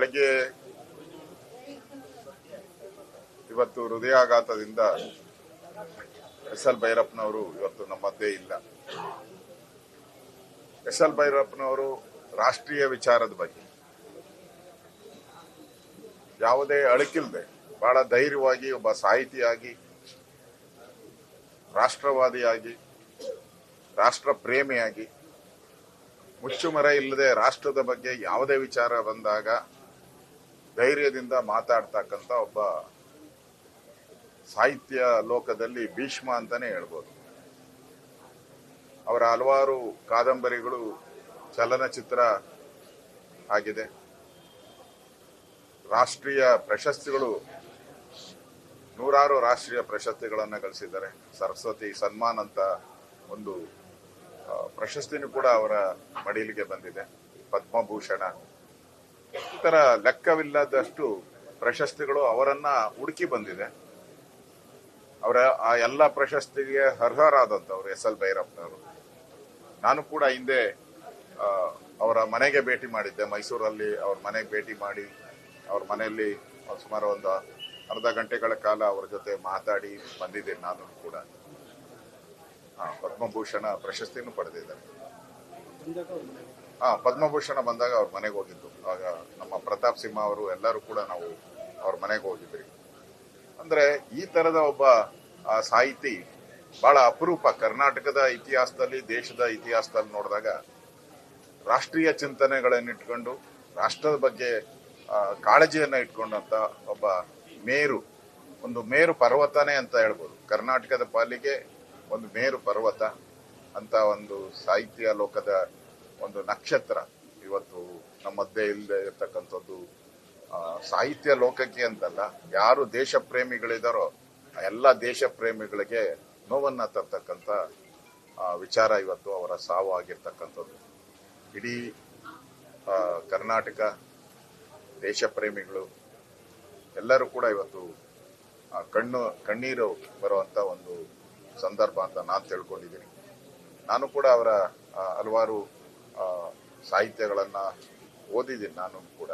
ಬೆಳಗ್ಗೆ ಇವತ್ತು ಹೃದಯಾಘಾತದಿಂದ ಎಸ್ ಎಲ್ ಭೈರಪ್ಪನವರು ಇವತ್ತು ನಮ್ಮ ಮಧ್ಯೆ ಇಲ್ಲ. ಎಸ್ ಎಲ್ ಭೈರಪ್ಪನವರು ರಾಷ್ಟ್ರೀಯ ವಿಚಾರದ ಬಗ್ಗೆ ಯಾವುದೇ ಅಳಕಿಲ್ಲದೆ ಬಹಳ ಧೈರ್ಯವಾಗಿ ಒಬ್ಬ ಸಾಹಿತಿಯಾಗಿ, ರಾಷ್ಟ್ರವಾದಿಯಾಗಿ, ರಾಷ್ಟ್ರ ಪ್ರೇಮಿಯಾಗಿ, ಮುಚ್ಚುಮರ ಇಲ್ಲದೆ ರಾಷ್ಟ್ರದ ಬಗ್ಗೆ ಯಾವುದೇ ವಿಚಾರ ಬಂದಾಗ ಧೈರ್ಯದಿಂದ ಮಾತಾಡ್ತಕ್ಕಂಥ ಒಬ್ಬ ಸಾಹಿತ್ಯ ಲೋಕದಲ್ಲಿ ಭೀಷ್ಮ ಅಂತಾನೆ ಹೇಳ್ಬೋದು. ಅವರ ಹಲವಾರು ಕಾದಂಬರಿಗಳು ಚಲನಚಿತ್ರ ಆಗಿದೆ. ರಾಷ್ಟ್ರೀಯ ಪ್ರಶಸ್ತಿಗಳು, ನೂರಾರು ರಾಷ್ಟ್ರೀಯ ಪ್ರಶಸ್ತಿಗಳನ್ನು ಗಳಿಸಿದ್ದಾರೆ. ಸರಸ್ವತಿ ಸನ್ಮಾನ್ ಅಂತ ಒಂದು ಪ್ರಶಸ್ತಿನೂ ಕೂಡ ಅವರ ಮಡಿಲಿಗೆ ಬಂದಿದೆ. ಪದ್ಮಭೂಷಣ ಈ ತರ ಲೆಕ್ಕವಿಲ್ಲದಷ್ಟು ಪ್ರಶಸ್ತಿಗಳು ಅವರನ್ನ ಹುಡುಕಿ ಬಂದಿದೆ. ಅವರ ಆ ಎಲ್ಲ ಪ್ರಶಸ್ತಿಗೆ ಅರ್ಹರಾದಂಥವ್ರು ಎಸ್ ಎಲ್ ಭೈರಪ್ಪನವರು. ನಾನು ಕೂಡ ಹಿಂದೆ ಅವರ ಮನೆಗೆ ಭೇಟಿ ಮಾಡಿದ್ದೆ. ಮೈಸೂರಲ್ಲಿ ಅವ್ರ ಮನೆಗೆ ಭೇಟಿ ಮಾಡಿ, ಅವ್ರ ಮನೆಯಲ್ಲಿ ಸುಮಾರು ಒಂದು ಅರ್ಧ ಗಂಟೆಗಳ ಕಾಲ ಅವರ ಜೊತೆ ಮಾತಾಡಿ ಬಂದಿದ್ದೇನೆ ನಾನು ಕೂಡ. ಪದ್ಮಭೂಷಣ ಪ್ರಶಸ್ತಿಯನ್ನು ಪಡೆದಿದ್ದಾರೆ. ಹಾ ಪದ್ಮಭೂಷಣ ಬಂದಾಗ ಅವ್ರ ಮನೆಗೆ ಹೋಗಿದ್ದು. ಆಗ ನಮ್ಮ ಪ್ರತಾಪ್ ಸಿಂಹ ಅವರು ಎಲ್ಲರೂ ಕೂಡ ನಾವು ಅವ್ರ ಮನೆಗೆ ಹೋಗಿದ್ರಿ ಅಂದ್ರೆ ಈ ತರದ ಒಬ್ಬ ಸಾಹಿತಿ ಬಹಳ ಅಪರೂಪ. ಕರ್ನಾಟಕದ ಇತಿಹಾಸದಲ್ಲಿ, ದೇಶದ ಇತಿಹಾಸದಲ್ಲಿ ನೋಡಿದಾಗ ರಾಷ್ಟ್ರೀಯ ಚಿಂತನೆಗಳನ್ನಿಟ್ಕೊಂಡು ರಾಷ್ಟ್ರದ ಬಗ್ಗೆ ಕಾಳಜಿಯನ್ನ ಇಟ್ಕೊಂಡಂತ ಒಬ್ಬ ಮೇರು, ಒಂದು ಮೇರು ಪರ್ವತನೇ ಅಂತ ಹೇಳ್ಬೋದು. ಕರ್ನಾಟಕದ ಪಾಲಿಗೆ ಒಂದು ಮೇರು ಪರ್ವತ. ಅಂತ ಒಂದು ಸಾಹಿತ್ಯ ಲೋಕದ ಒಂದು ನಕ್ಷತ್ರ. ಇವತ್ತು ನಮ್ಮ ಮಧ್ಯೆ ಇಲ್ಲದೆ ಇರ್ತಕ್ಕಂಥದ್ದು ಸಾಹಿತ್ಯ ಲೋಕಕ್ಕೆ ಅಂತಲ್ಲ, ಯಾರು ದೇಶ ಪ್ರೇಮಿಗಳಿದಾರೋ ಎಲ್ಲ ದೇಶ ಪ್ರೇಮಿಗಳಿಗೆ ನೋವನ್ನ ತರ್ತಕ್ಕಂಥ ವಿಚಾರ ಇವತ್ತು ಅವರ ಸಾವು ಆಗಿರ್ತಕ್ಕಂಥದ್ದು. ಇಡೀ ಕರ್ನಾಟಕ, ದೇಶ ಪ್ರೇಮಿಗಳು ಎಲ್ಲರೂ ಕೂಡ ಇವತ್ತು ಕಣ್ಣು, ಕಣ್ಣೀರು ಬರುವಂತ ಒಂದು ಸಂದರ್ಭ ಅಂತ ನಾನು ತಿಳ್ಕೊಂಡಿದ್ದೀನಿ. ನಾನು ಕೂಡ ಅವರ ಹಲವಾರು ಸಾಹಿತ್ಯಗಳನ್ನ ಓದಿದ್ದೀನಿ ನಾನು ಕೂಡ.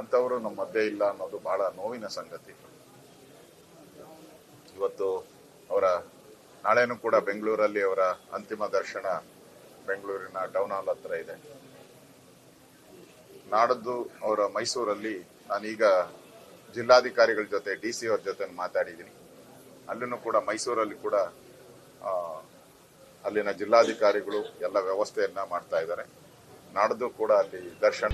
ಅಂಥವರು ನಮ್ಮ ಮಧ್ಯೆ ಇಲ್ಲ ಅನ್ನೋದು ಬಹಳ ನೋವಿನ ಸಂಗತಿ. ಇವತ್ತು ಅವರ, ನಾಳೆನೂ ಕೂಡ ಬೆಂಗಳೂರಲ್ಲಿ ಅವರ ಅಂತಿಮ ದರ್ಶನ ಬೆಂಗಳೂರಿನ ಟೌನ್ ಹಾಲ್ ಹತ್ರ ಇದೆ. ನಾಡದ್ದು ಅವರ ಮೈಸೂರಲ್ಲಿ ನಾನೀಗ ಜಿಲ್ಲಾಧಿಕಾರಿಗಳ ಜೊತೆ, ಡಿ ಸಿ ಅವ್ರ ಜೊತೆ ಮಾತಾಡಿದ್ದೀನಿ. ಅಲ್ಲೂ ಕೂಡ ಮೈಸೂರಲ್ಲಿ ಕೂಡ ಅಲ್ಲಿನ ಜಿಲ್ಲಾಧಿಕಾರಿಗಳು ಎಲ್ಲ ವ್ಯವಸ್ಥೆಯನ್ನ ಮಾಡ್ತಾ ಇದ್ದಾರೆ. ನಾಡ್ದು ಕೂಡ ಅಲ್ಲಿ ದರ್ಶನ